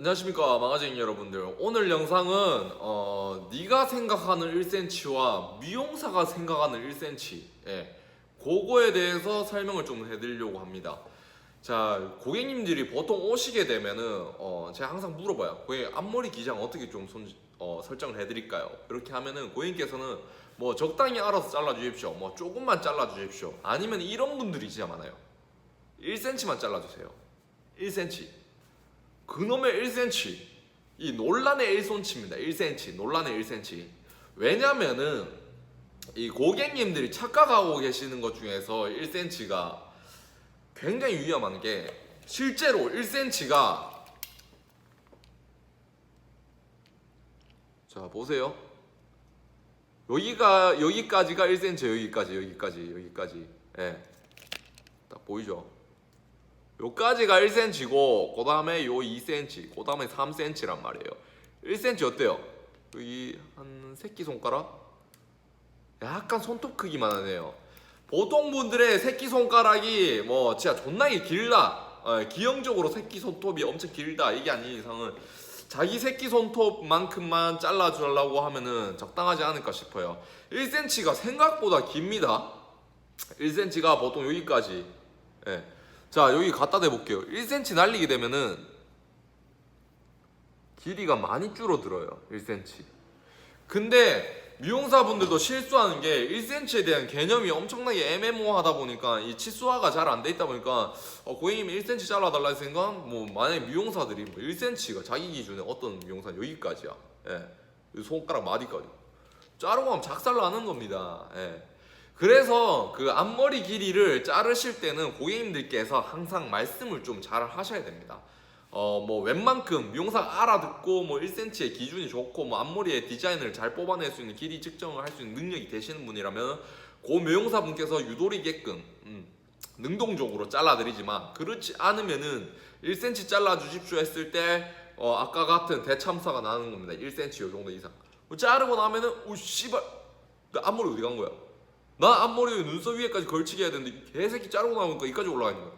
안녕하십니까 마가쟁이 여러분들. 오늘 영상은 어, 네가 생각하는 1cm와 미용사가 생각하는 1cm 예, 그거에 대해서 설명을 좀 해드리려고 합니다. 자 고객님들이 보통 오시게 되면은 어, 제가 항상 물어봐요. 고객 앞머리 기장 어떻게 좀 손, 어, 설정을 해드릴까요? 이렇게 하면은 고객님께서는 뭐 적당히 알아서 잘라주십시오. 뭐 조금만 잘라주십시오. 아니면 이런 분들이 진짜 많아요. 1cm만 잘라주세요. 1cm 그놈의 1cm 이 논란의 1cm입니다. 1cm 논란의 1cm 왜냐면은 이 고객님들이 착각하고 계시는 것 중에서 1cm가 굉장히 위험한 게 실제로 1cm가 자 보세요. 여기가 여기까지가 1cm 여기까지 여기까지 여기까지. 예 딱 보이죠 요까지가 1cm고 그 다음에 요 2cm 그 다음에 3cm란 말이에요. 1cm 어때요? 여기 한 새끼손가락? 약간 손톱 크기만 하네요. 보통 분들의 새끼손가락이 뭐 진짜 존나게 길다. 어, 기형적으로 새끼손톱이 엄청 길다. 이게 아닌 이상은 자기 새끼손톱만큼만 잘라주려고 하면은 적당하지 않을까 싶어요. 1cm가 생각보다 깁니다. 1cm가 보통 여기까지. 예. 자 여기 갖다 대볼게요. 1cm 날리게 되면은 길이가 많이 줄어들어요 1cm 근데 미용사분들도 실수하는 게 1cm에 대한 개념이 엄청나게 애매모호하다 보니까 이 치수화가 잘 안 돼 있다 보니까 어, 고객님이 1cm 잘라달라 했으니까 뭐 만약에 미용사들이 뭐 1cm가 자기 기준에 어떤 미용사 여기까지야. 예. 이 손가락 마디까지 자르고 하면 작살 나는 겁니다. 예. 그래서 그 앞머리 길이를 자르실 때는 고객님들께서 항상 말씀을 좀 잘 하셔야 됩니다. 어 뭐 웬만큼 미용사 알아듣고 뭐 1cm의 기준이 좋고 뭐 앞머리의 디자인을 잘 뽑아낼 수 있는 길이 측정을 할 수 있는 능력이 되시는 분이라면 그 미용사 분께서 유도리게끔 음, 능동적으로 잘라드리지만 그렇지 않으면은 1cm 잘라 주십시오 했을 때 어, 아까 같은 대참사가 나는 겁니다. 1cm 요 정도 이상. 자르고 나면은 오 씨발 나 앞머리 어디 간 거야? 나 앞머리 눈썹 위에까지 걸치게 해야 되는데 개새끼 자르고 나오니까 이까지 올라가 있는 거야.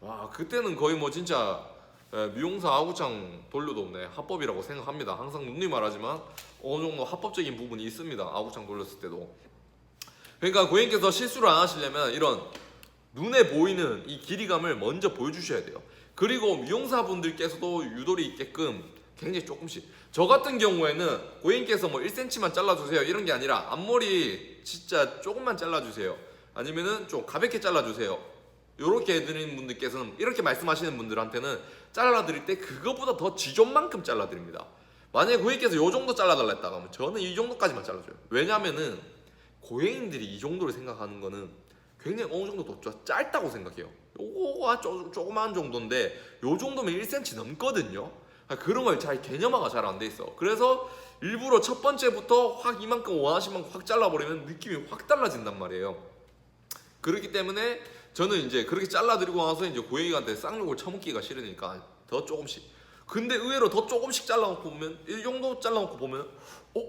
와 그때는 거의 뭐 진짜 예, 미용사 아구창 돌려도 없네 합법이라고 생각합니다. 항상 누님 말하지만 어느 정도 합법적인 부분이 있습니다. 아구창 돌렸을 때도. 그러니까 고객님께서 실수를 안 하시려면 이런 눈에 보이는 이 길이감을 먼저 보여주셔야 돼요. 그리고 미용사분들께서도 유도리 있게끔 굉장히 조금씩. 저 같은 경우에는 고객님께서 뭐 1cm만 잘라주세요 이런 게 아니라 앞머리 진짜 조금만 잘라주세요. 아니면은 좀 가볍게 잘라주세요. 이렇게 해드리는 분들께서는 이렇게 말씀하시는 분들한테는 잘라드릴 때 그거보다 더 지존만큼 잘라드립니다. 만약에 고객께서 이 정도 잘라달라 했다가 하면 저는 이 정도까지만 잘라줘요. 왜냐면은 고객님들이 이 정도를 생각하는 거는 굉장히 어느 정도 더 짧다고 생각해요. 요거가 조, 조그만 정도인데 요 정도면 1cm 넘거든요. 아, 그런 걸 잘 개념화가 잘 안 돼 있어. 그래서 일부러 첫 번째부터 확 이만큼 만큼 확 잘라버리면 느낌이 확 달라진단 말이에요. 그렇기 때문에 저는 이제 그렇게 잘라드리고 나서 이제 고객한테 쌍욕을 처먹기가 싫으니까 더 조금씩. 근데 의외로 더 조금씩 잘라놓고 보면 이 정도 잘라놓고 보면 어?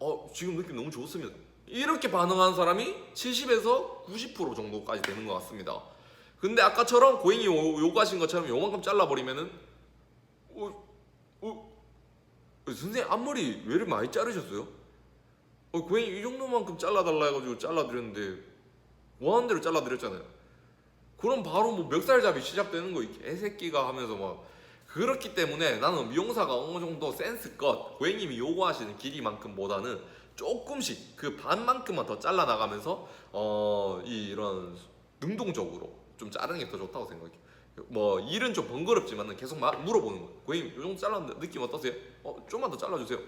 어 지금 느낌 너무 좋습니다. 이렇게 반응하는 사람이 70에서 90% 정도까지 되는 것 같습니다. 근데 아까처럼 고객이 요- 요구하신 것처럼 요만큼 잘라버리면은 어, 어, 선생님 앞머리 왜 이렇게 많이 자르셨어요? 어, 고객님 이 정도만큼 잘라달라 해가지고 잘라드렸는데 원하는 대로 잘라드렸잖아요. 그럼 바로 뭐 멱살잡이 시작되는 거, 이 개새끼가 하면서 막 그렇기 때문에 나는 미용사가 어느 정도 센스껏 고객님이 요구하시는 길이만큼보다는 조금씩 그 반만큼만 더 잘라 나가면서 어 이- 이런 능동적으로 좀 자르는 게 더 좋다고 생각해요. 뭐 일은 좀 번거롭지만은 계속 막 물어보는 거예요. 고객님 요 정도 잘랐는데 느낌 어떠세요? 어 좀만 더 잘라주세요.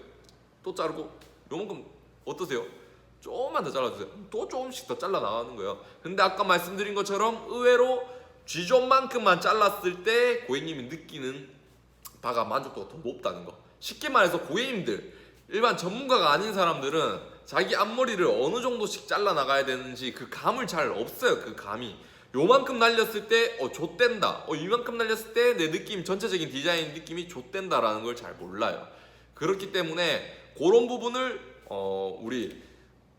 또 자르고 요만큼 어떠세요? 조금만 더 잘라주세요. 또 조금씩 더 잘라 나가는 거예요. 근데 아까 말씀드린 것처럼 의외로 쥐존만큼만 잘랐을 때 고객님이 느끼는 바가 만족도가 더 높다는 거. 쉽게 말해서 고객님들 일반 전문가가 아닌 사람들은 자기 앞머리를 어느 정도씩 잘라 나가야 되는지 그 감을 잘 없어요. 그 감이. 요만큼 날렸을 때, 어, 좆된다. 어, 이만큼 날렸을 때 내 느낌, 전체적인 디자인 느낌이 좆된다라는 걸 잘 몰라요. 그렇기 때문에 그런 부분을, 어, 우리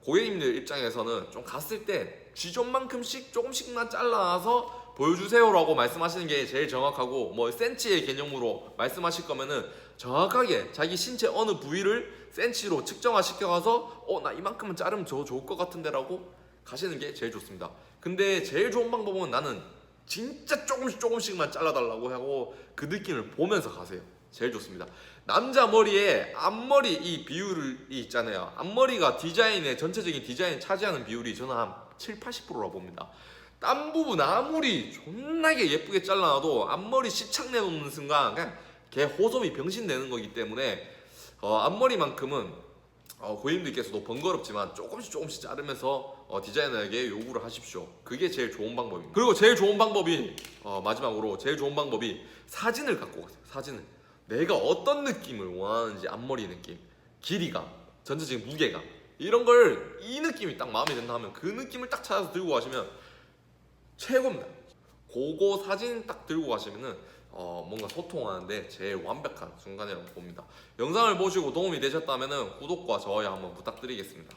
고객님들 입장에서는 좀 갔을 때 쥐존만큼씩 조금씩만 잘라놔서 보여주세요라고 말씀하시는 게 제일 정확하고 뭐 센치의 개념으로 말씀하실 거면은 정확하게 자기 신체 어느 부위를 센치로 측정화 시켜 가서 어 나 이만큼은 자르면 저 좋을 것 같은데라고 가시는 게 제일 좋습니다. 근데 제일 좋은 방법은 나는 진짜 조금씩 조금씩만 잘라달라고 하고 그 느낌을 보면서 가세요. 제일 좋습니다. 남자 머리에 앞머리 이 비율이 있잖아요. 앞머리가 디자인의 전체적인 디자인 차지하는 비율이 저는 한 7, 80%라 봅니다. 땀 부분 아무리 존나게 예쁘게 잘라놔도 앞머리 씹착 내놓는 순간 그냥 개 호섭이 병신 내는 거기 때문에 어, 앞머리만큼은 어, 고객님들께서도 번거롭지만 조금씩 조금씩 자르면서 어, 디자이너에게 요구를 하십시오. 그게 제일 좋은 방법입니다. 그리고 제일 좋은 방법이 어, 마지막으로 제일 좋은 방법이 사진을 갖고 가세요. 사진을 내가 어떤 느낌을 원하는지 앞머리 느낌, 길이가, 전체적인 무게가 이런 걸 이 느낌이 딱 마음에 든다 하면 그 느낌을 딱 찾아서 들고 가시면 최고입니다. 그거 사진 딱 들고 가시면은 어, 뭔가 소통하는데 제일 완벽한 순간이라고 봅니다. 영상을 보시고 도움이 되셨다면은 구독과 좋아요 한번 부탁드리겠습니다.